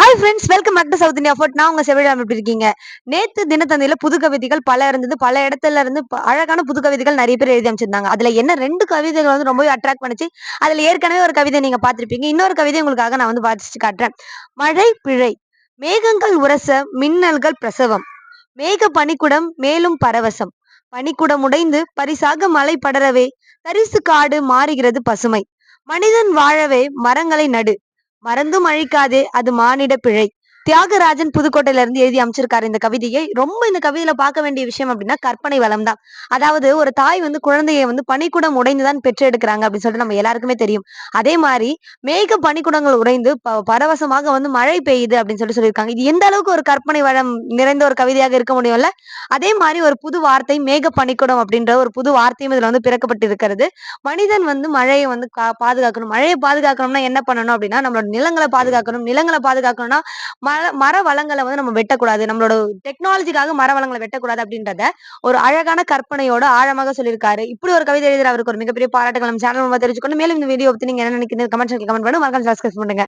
Hi friends welcome back to south India fort நான் உங்க செவிழாம எப்படி இருக்கீங்க? நேத்து தினத்தந்தையில புது கவிதைகள் பல இருந்தது. பல இடத்துல இருந்து ப- அழகான புது கவிதைகள் நிறைய பேர் எழுதி அமைச்சிருந்தாங்க அதுல என்ன ரெண்டு கவிதைகள் வந்து ரொம்பவே அட்ராக்ட் பண்ணுச்சு. அதுல ஏற்கனவே ஒரு கவிதை நீங்க பார்த்திருப்பீங்க. இன்னொரு கவிதை உங்களுக்காக நான் வந்து வாசிச்சு காட்டுறேன். மழை பிழை மேகங்கள் உரச மின்னல்கள் பிரசவம் மேக பனிக்குடம் மேலும் பரவசம் பனிக்குடம் உடைந்து பரிசாக மழை படரவே தரிசு காடு மாறுகிறது பசுமை மனிதன் வாழவே மரங்களை நடு மறந்தும் அழிக்காதே அது மானிட பிழை. தியாகராஜன் புதுக்கோட்டையில இருந்து எழுதி அமைச்சிருக்காரு இந்த கவிதையை. ரொம்ப இந்த கவிதையில பார்க்க வேண்டிய விஷயம் அப்படின்னா கற்பனை வளம் தான். அதாவது ஒரு தாய் வந்து குழந்தையை வந்து பனிக்குடம் உடைந்துதான் பெற்றெடுக்கிறாங்க அப்படின்னு சொல்லிட்டு நம்ம எல்லாருக்குமே தெரியும். அதே மாதிரி மேக பனிக்குடங்கள் உடைந்து ப- பரவசமாக வந்து மழை பெய்யுது அப்படின்னு சொல்லி சொல்லியிருக்காங்க. இது எந்த அளவுக்கு ஒரு கற்பனை வளம் நிறைந்த ஒரு கவிதையாக இருக்க முடியும்ல? அதே மாதிரி ஒரு புது வார்த்தை மேக பனிக்குடம் அப்படின்ற ஒரு புது வார்த்தையும் இதுல வந்து பிறக்கப்பட்டு இருக்கிறது மனிதன் வந்து மழையை வந்து பாதுகாக்கணும். மழையை பாதுகாக்கணும்னா என்ன பண்ணணும் அப்படின்னா நம்மளோட நிலங்களை பாதுகாக்கணும். நிலங்களை பாதுகாக்கணும்னா மர மர வளங்களை வந்து நம்ம வெட்டக்கூடாது. நம்மளோட டெக்னாலஜிக்காக மர வளங்களை வெட்டக்கூடாது அப்படின்றத ஒரு அழகான கற்பனையோட ஆழமாக சொல்லியிருக்காரு. இப்படி ஒரு கவிதை எழுதுற அவருக்கு ஒரு மிகப்பெரிய பாராட்டுகள் நம்ம சேனல் மூலமா தெரிஞ்சுக்கணும். மேலும் இந்த வீடியோ பத்தி நீங்க என்ன நினைக்கிறீங்க? கமெண்ட் கமெண்ட் பண்ணுங்க மறக்காம சப்ஸ்கிரைப் பண்ணுங்க.